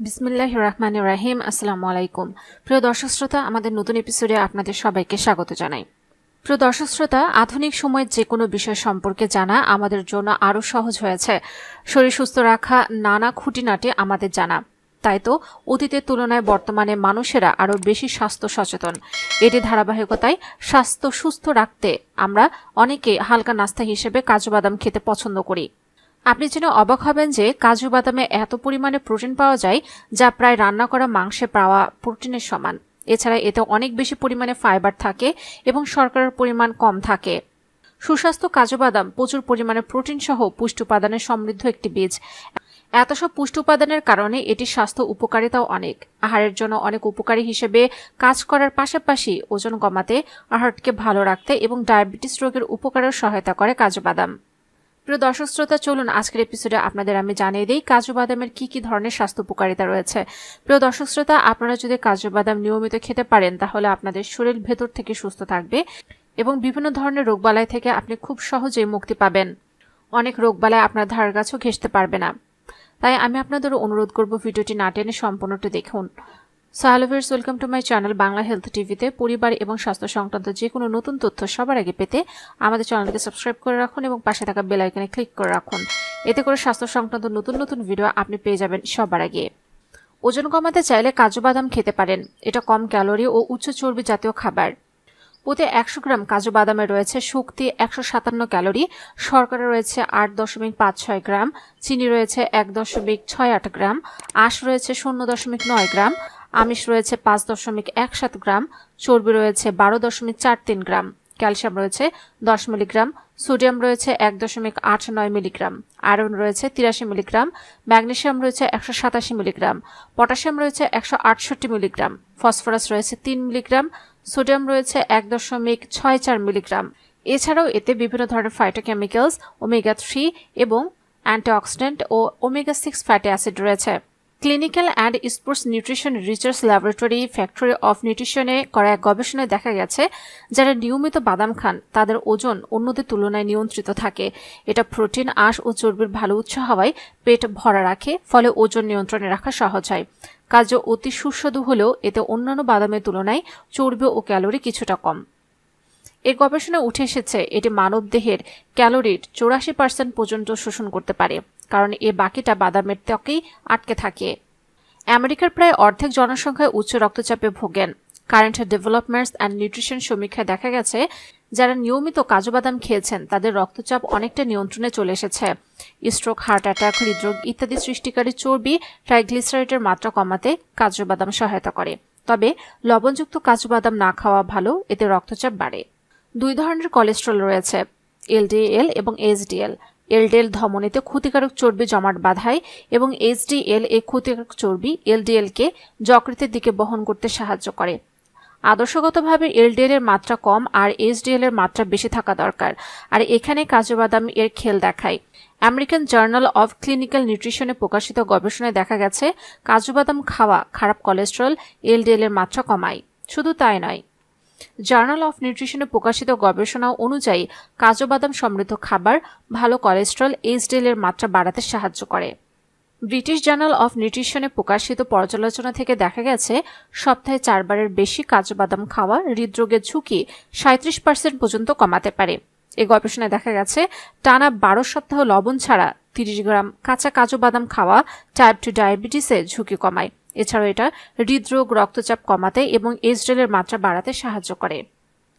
বিসমিল্লাহ রহমান রাহিম, আসসালামু আলাইকুম। প্রিয় দর্শক শ্রোতা, আমাদের নতুন এপিসোডে আপনাদের সবাইকে স্বাগত জানাই। প্রিয় দর্শক শ্রোতা, আধুনিক সময়ের যে কোনো বিষয় সম্পর্কে জানা আমাদের জন্য আরও সহজ হয়েছে। শরীর সুস্থ রাখা, নানা খুঁটিনাটি আমাদের জানা। তাই তো, অতীতের তুলনায় বর্তমানে মানুষেরা আরও বেশি স্বাস্থ্য সচেতন। এটি ধারাবাহিকতায় স্বাস্থ্য সুস্থ রাখতে আমরা অনেকে হালকা নাস্তা হিসেবে কাজু বাদাম খেতে পছন্দ করি। আপনি যেন অবাক হবেন যে কাজু বাদামে এত পরিমাণে প্রোটিন পাওয়া যায় যা প্রায় রান্না করা মাংসে পাওয়া প্রোটিনের সমান। এছাড়া এতে অনেক বেশি পরিমাণে ফাইবার থাকে এবং শর্করার পরিমাণ কম থাকে। সুস্বাস্থ্য কাজু বাদাম প্রচুর পরিমাণে প্রোটিন সহ পুষ্টি উপাদানে সমৃদ্ধ একটি বীজ। এত সব পুষ্টি উপাদানের কারণে এটির স্বাস্থ্য উপকারিতাও অনেক। আহারের জন্য অনেক উপকারী হিসেবে কাজ করার পাশাপাশি ওজন কমাতে, আহারকে ভালো রাখতে এবং ডায়াবেটিস রোগের উপকারেও সহায়তা করে কাজু বাদাম। প্রিয় দর্শক শ্রোতা, চলুন আজকের এপিসোডে আপনাদের আমি জানিয়ে দিই কাজু বাদামের কি কি ধরনের স্বাস্থ্য উপকারিতা রয়েছে। প্রিয় দর্শক শ্রোতা, আপনারা যদি কাজু বাদাম নিয়মিত খেতে পারেন, তাহলে আপনাদের শরীর ভেতর থেকে সুস্থ থাকবে এবং বিভিন্ন ধরনের রোগবালাই থেকে আপনি খুব সহজেই মুক্তি পাবেন। অনেক রোগবালাই আপনার ধার গাছও ঘেসতে পারবে না। তাই আমি আপনাদের অনুরোধ করব, ভিডিওটি না টেনে সম্পূর্ণটি দেখুন। সাহালোভিয়ার্স welcome to my channel Bangla health টিভিতে। পরিবার এবং স্বাস্থ্য সংক্রান্ত যে কোনো নতুন তথ্য সবার আগে পেতে আমাদের চ্যানেলকে সাবস্ক্রাইব করে রাখুন এবং পাশে থাকা বেল আইকনে ক্লিক করে রাখুন। এতে করে স্বাস্থ্য সংক্রান্ত নতুন নতুন ভিডিও আপনি পেয়ে যাবেন সবার আগে। ওজন কমাতে চাইলে কাজু বাদাম খেতে পারেন। এটা কম ক্যালোরি ও উচ্চ চর্বি জাতীয় খাবার। প্রতি একশো গ্রাম কাজু বাদামে রয়েছে শক্তি একশো সাতান্ন ক্যালোরি। শর্করা রয়েছে আট দশমিক পাঁচ ছয় গ্রাম। চিনি রয়েছে এক দশমিক ছয় আট গ্রাম। আঁশ রয়েছে শূন্য দশমিক নয় গ্রাম। আমিষ রয়েছে পাঁচ দশমিক এক সাত গ্রাম, চর্বি রয়েছে বারো দশমিক চার তিন গ্রাম, ক্যালসিয়াম রয়েছে দশ মিলিগ্রাম, সোডিয়াম রয়েছে এক দশমিক আট নয় মিলিগ্রাম, আয়রন রয়েছে তিরাশি মিলিগ্রাম, ম্যাগনেশিয়াম রয়েছে একশো সাতাশি মিলিগ্রাম, পটাশিয়াম রয়েছে একশো আটষট্টি মিলিগ্রাম, ফসফরাস রয়েছে তিন মিলিগ্রাম, সোডিয়াম রয়েছে এক দশমিক ছয় চার মিলিগ্রাম। এছাড়াও এতে বিভিন্ন ধরনের ফাইটোকেমিক্যালস ওমেগা থ্রি এবং অ্যান্টিঅক্সিডেন্ট ও ওমেগা সিক্স ফ্যাটি অ্যাসিড রয়েছে। Clinical and sports nutrition research laboratory factory of নিউট্রিশনে করা এক গবেষণায় দেখা গেছে, যারা নিয়মিত বাদাম খান, তাদের ওজন অন্যদের তুলনায় নিয়ন্ত্রিত থাকে। এটা প্রোটিন, আঁশ ও চর্বির ভালো উৎস হওয়ায় পেট ভরা রাখে, ফলে ওজন নিয়ন্ত্রণে রাখা সহজ হয়। কার্য অতি সুস্বাদু হলেও এতে অন্যান্য বাদামের তুলনায় চর্বি ও ক্যালোরি কিছুটা কম। এ গবেষণায় উঠে এসেছে, এটি মানব দেহের ক্যালোরির চৌরাশি পার্সেন্ট পর্যন্ত শোষণ করতে পারে। কারণ এ বাকিটা বাদামের ত্বকেই আটকে থাকে। আমেরিকার প্রায় অর্ধেক জনসংখ্যায় উচ্চ রক্তচাপে ভোগেন। কারেন্ট ডেভেলপমেন্টস অ্যান্ড নিউট্রিশন সমীক্ষায় দেখা গেছে, যারা নিয়মিত কাজু বাদাম খেয়েছেন, তাদের রক্তচাপ অনেকটা নিয়ন্ত্রণে চলে এসেছে। স্ট্রোক, হার্ট অ্যাটাক, হৃদরোগ ইত্যাদি সৃষ্টিকারী চর্বি ট্রাইগ্লিসারাইডের মাত্রা কমাতে কাজু বাদাম সহায়তা করে। তবে লবণযুক্ত কাজু বাদাম না খাওয়া ভালো, এতে রক্তচাপ বাড়ে। দুই ধরনের কোলেস্ট্রল রয়েছে, এলডিএল এবং এইচডিএল এলডিএল ধমনীতে ক্ষতিকারক চর্বি জমাট বাঁধায় এবং এইচডিএল এই ক্ষতিকারক চর্বি এলডিএলকে যকৃতের দিকে বহন করতে সাহায্য করে। আদর্শগতভাবে এলডিএল এর মাত্রা কম আর এইচডিএল এর মাত্রা বেশি থাকা দরকার। আর এখানে কাজু বাদাম এর খেল দেখায়। আমেরিকান জার্নাল অফ ক্লিনিক্যাল নিউট্রিশনে প্রকাশিত গবেষণায় দেখা গেছে কাজু বাদাম খাওয়া খারাপ কোলেস্ট্রল এলডিএল এর মাত্রা কমায়। শুধু তাই নয়। জার্নাল অফ নিউট্রিশনে প্রকাশিত গবেষণা অনুযায়ী কাজু বাদাম সমৃদ্ধ খাবার, ভালো কোলেস্ট্রল এইচডিএল এর মাত্রা বাড়াতে সাহায্য করে। ব্রিটিশ জার্নাল অফ নিউট্রিশনে প্রকাশিত পর্যালোচনা থেকে দেখা গেছে, সপ্তাহে চারবারের বেশি কাজু বাদাম খাওয়া হৃদরোগের ঝুঁকি সাঁত্রিশ পার্সেন্ট পর্যন্ত কমাতে পারে। এ গবেষণায় দেখা গেছে, টানা বারো সপ্তাহ লবণ ছাড়া তিরিশ গ্রাম কাঁচা কাজু বাদাম খাওয়া টাইপ টু ডায়াবেটিসের ঝুঁকি কমায়। এছাড়াও এটা হৃদরোগ, রক্তচাপ কমাতে এবং এসডেলের মাত্রা বাড়াতে সাহায্য করে।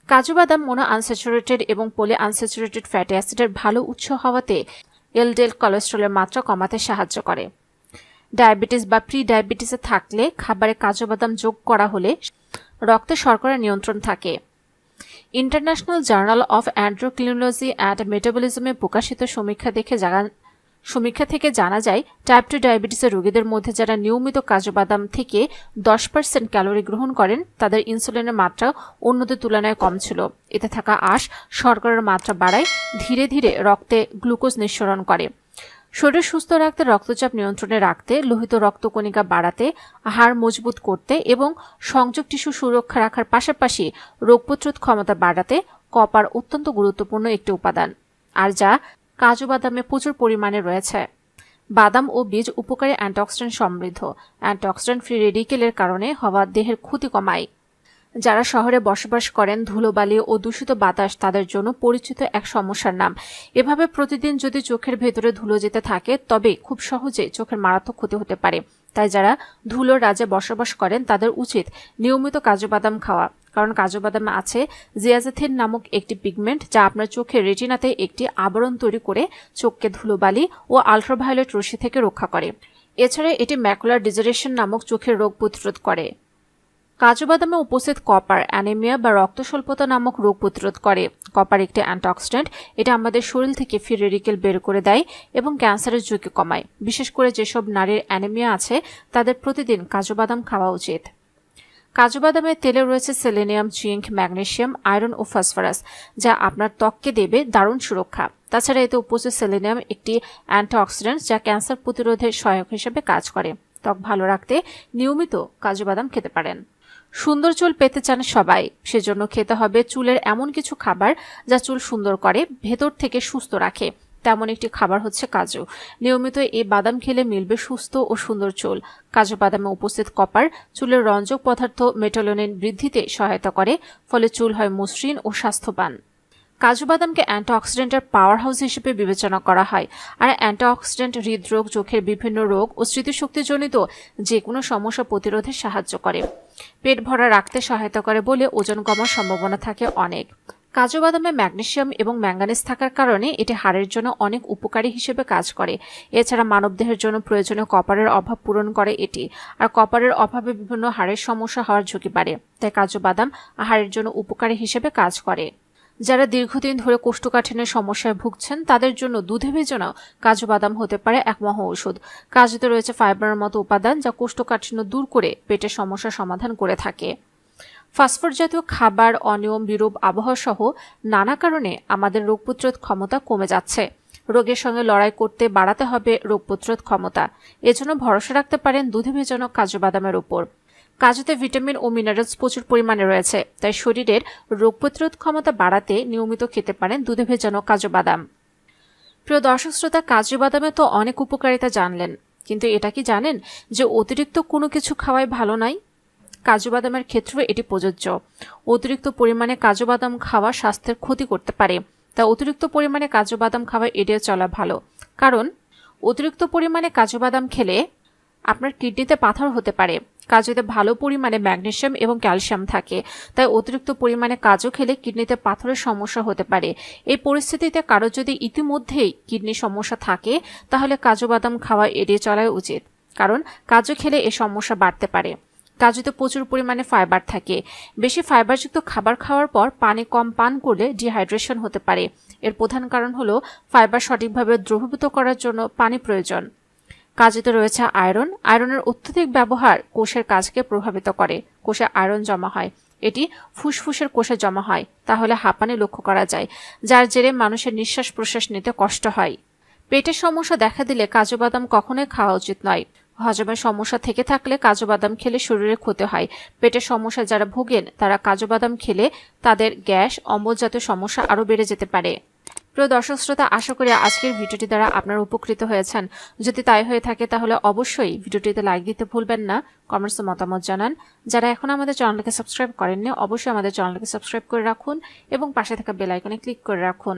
কাজু বাদাম, মোনো আনস্যাচুরেটেড এবং পলি আনস্যাচুরেটেড ফ্যাটি অ্যাসিডের ভালো উৎস হওয়াতে এলডেল কোলেস্ট্রলের মাত্রা কমাতে সাহায্য করে। ডায়াবেটিস বা প্রি ডায়াবেটিসে থাকলে খাবারে কাজু বাদাম যোগ করা হলে রক্তে শর্করা নিয়ন্ত্রণ থাকে। International journal of endocrinology and মেটাবলিজমে প্রকাশিত সমীক্ষা দেখে জানা সমীক্ষা থেকে জানা যায় টাইপ টু ডায়াবেটিসের রোগীদের মধ্যে যারা নিয়মিত কাজু বাদাম থেকে দশ পার্সেন্ট ক্যালোরি গ্রহণ করেন, তাদের ইনসুলিনের মাত্রা অন্যদের তুলনায় কম ছিল। এতে থাকা আঁশ শর্করার মাত্রা বাড়ায়, ধীরে ধীরে রক্তে গ্লুকোজ নিঃসরণ করে। শরীর সুস্থ রাখতে, রক্তচাপ নিয়ন্ত্রণে রাখতে, লোহিত রক্তকণিকা বাড়াতে, হাড় মজবুত করতে এবং সংযোগ টিস্যু সুরক্ষা রাখার পাশাপাশি রোগ প্রতিরোধ ক্ষমতা বাড়াতে কপার অত্যন্ত গুরুত্বপূর্ণ একটি উপাদান। আর যা কাজু বাদামে প্রচুর পরিমাণে রয়েছে। বাদাম ও বীজ উপকারী অ্যান্টিঅক্সিডেন্ট সমৃদ্ধ। অ্যান্টিঅক্সিডেন্ট ফ্রি রেডিকেলের কারণে হওয়া দেহের ক্ষতি কমায়। যারা শহরে বসবাস করেন, ধুলোবালি ও দূষিত বাতাস তাদের জন্য পরিচিত এক সমস্যার নাম। এভাবে প্রতিদিন যদি চোখের ভেতরে ধুলো যেতে থাকে, তবে খুব সহজে চোখের মারাত্মক ক্ষতি হতে পারে। তাই যারা ধুলোর রাজে বসবাস করেন, তাদের উচিত নিয়মিত কাজু বাদাম খাওয়া। কারণ কাজু বাদামে আছে জিয়াজেথিন নামক একটি পিগমেন্ট যা আপনার চোখের রেটিনাতে একটি আবরণ তৈরি করে চোখকে ধুলোবালি ও আলট্রাভায়োলেট রশ্মি থেকে রক্ষা করে। এছাড়া এটি ম্যাকুলার ডিজারেশন নামক চোখের রোগ প্রতিরোধ করে। কাজু বাদামে উপস্থিত কপার, অ্যানিমিয়া বা রক্ত স্বল্পতা নামক রোগ প্রতিরোধ করে। কপার একটি অ্যান্টিঅক্সিডেন্ট, এটা আমাদের শরীর থেকে ফ্রি রেডিকেল বের করে দেয় এবং ক্যান্সারের ঝুঁকি কমায়। বিশেষ করে যেসব নারীর অ্যানিমিয়া আছে, তাদের প্রতিদিন কাজু বাদাম খাওয়া উচিত। কাজু বাদামের তেলে রয়েছে সেলেনিয়াম, জিঙ্ক, ম্যাগনেসিয়াম, আয়রন ও ফসফরাস, যা আপনার ত্বককে দেবে দারুণ সুরক্ষা। তাছাড়া এতে উপস্থিত সেলেনিয়াম একটি অ্যান্টিঅক্সিডেন্ট, যা ক্যান্সার প্রতিরোধে সহায়ক হিসেবে কাজ করে। ত্বক ভালো রাখতে নিয়মিত কাজু বাদাম খেতে পারেন। সুন্দর চুল পেতে চান সবাই। সেজন্য খেতে হবে চুলের এমন কিছু খাবার যা চুল সুন্দর করে, ভেতর থেকে সুস্থ রাখে। তেমন একটি খাবার হচ্ছে কাজু। নিয়মিত এই বাদাম খেলে মিলবে সুস্থ ও সুন্দর চুল। কাজু বাদামে উপস্থিত কপার চুলের রঞ্জক পদার্থ মেটোলোনিন বৃদ্ধিতে সহায়তা করে, ফলে চুল হয় মসৃণ ও স্বাস্থ্যবান। কাজু বাদামকে অ্যান্টিঅক্সিডেন্টের পাওয়ার হাউস হিসেবে বিবেচনা করা হয়। আর অ্যান্টিঅক্সিডেন্ট হৃদরোগ, চোখের বিভিন্ন রোগ ও স্মৃতিশক্তিজনিত যে কোনো সমস্যা প্রতিরোধে সাহায্য করে। পেট ভরা রাখতে সহায়তা করে বলে ওজন কমার সম্ভাবনা থাকে অনেক। কাজু বাদামে ম্যাগনেসিয়াম এবং ম্যাঙ্গানিজ থাকার কারণে এটি হাড়ের জন্য অনেক উপকারী হিসেবে কাজ করে। এছাড়া মানবদেহের জন্য প্রয়োজনীয় কপারের অভাব পূরণ করে এটি। আর কপারের অভাবে বিভিন্ন হাড়ের সমস্যা হওয়ার ঝুঁকি বাড়ে। তাই কাজু বাদাম হাড়ের জন্য উপকারী হিসেবে কাজ করে। যারা দীর্ঘদিন ধরে কোষ্ঠকাঠিন্যের সমস্যায় ভুগছেন, তাদের জন্য দুধে ভেজানো কাজু বাদাম হতে পারে এক মহা ঔষধ। কাজুতে রয়েছে ফাইবারের মতো উপাদান যা কোষ্ঠকাঠিন্য দূর করে পেটের সমস্যার সমাধান করে থাকে। ফাস্টফুড জাতীয় খাবার, অনিয়ম, বিরূপ আবহাওয়া সহ নানা কারণে আমাদের রোগ প্রতিরোধ ক্ষমতা কমে যাচ্ছে। রোগের সঙ্গে লড়াই করতে বাড়াতে হবে রোগ প্রতিরোধ ক্ষমতা। এজন্য ভরসা রাখতে পারেন দুধে ভেজানো কাজু বাদামের উপর কাজুতে ভিটামিন ও মিনারেলস প্রচুর পরিমাণে রয়েছে, তাই শরীরের রোগ প্রতিরোধ ক্ষমতা বাড়াতে নিয়মিত খেতে পারেন দুধে ভেজানো কাজু বাদাম। প্রিয় দর্শক শ্রোতা, কাজু বাদামে তো অনেক উপকারিতা জানলেন, কিন্তু এটা কি জানেন যে অতিরিক্ত কোনো কিছু খাওয়াই ভালো নাই কাজু বাদামের ক্ষেত্রেও এটি প্রযোজ্য। অতিরিক্ত পরিমাণে কাজু বাদাম খাওয়া স্বাস্থ্যের ক্ষতি করতে পারে তা অতিরিক্ত পরিমাণে কাজু বাদাম খাওয়া এড়িয়ে চলা ভালো। কারণ, অতিরিক্ত পরিমাণে কাজু বাদাম খেলে আপনার কিডনিতে পাথর হতে পারে কাজুতে ভালো পরিমাণে ম্যাগনেশিয়াম এবং ক্যালসিয়াম থাকে। তাই অতিরিক্ত পরিমাণে কাজু খেলে কিডনিতে পাথরের সমস্যা হতে পারে। এই পরিস্থিতিতে কারও যদি ইতিমধ্যেই কিডনি সমস্যা থাকে, তাহলে কাজু বাদাম খাওয়া এড়িয়ে চলাই উচিত। কারণ কাজু খেলে এ সমস্যা বাড়তে পারে। কাজুতে প্রচুর পরিমাণে ফাইবার থাকে। বেশি ফাইবারযুক্ত খাবার খাওয়ার পর পানি কম পান করলে ডিহাইড্রেশন হতে পারে। এর প্রধান কারণ হলো ফাইবার সঠিকভাবে দ্রবীভূত করার জন্য পানি প্রয়োজন। কাজেতে রয়েছে আয়রন। আয়রনের অত্যধিক ব্যবহার কোষের কাজকে প্রভাবিত করে। কোষে আয়রন জমা হয়। এটি ফুসফুসের কোষে জমা হয়। তাহলে হাঁপানি লক্ষ্য করা যায়, যার জেরে মানুষের নিঃশ্বাস প্রশ্বাস নিতে কষ্ট হয়। পেটের সমস্যা দেখা দিলে কাজু বাদাম কখনোই খাওয়া উচিত নয়। হজমের সমস্যা থেকে থাকলে কাজু বাদাম খেলে শরীরে ক্ষতি হয়। পেটের সমস্যা যারা ভোগেন, তারা কাজু বাদাম খেলে তাদের গ্যাস অম্বলজাতীয় সমস্যা আরও বেড়ে যেতে পারে। প্রিয় দর্শক শ্রোতা, আশা করি আজকের ভিডিওটি দ্বারা আপনারা উপকৃত হয়েছেন। যদি তাই হয়ে থাকে, তাহলে অবশ্যই ভিডিওটিতে লাইক দিতে ভুলবেন না কমেন্টসে মতামত জানান। যারা এখন আমাদের চ্যানেলকে সাবস্ক্রাইব করেননি, অবশ্যই আমাদের চ্যানেলকে সাবস্ক্রাইব করে রাখুন এবং পাশে থাকা বেল আইকনে ক্লিক করে রাখুন।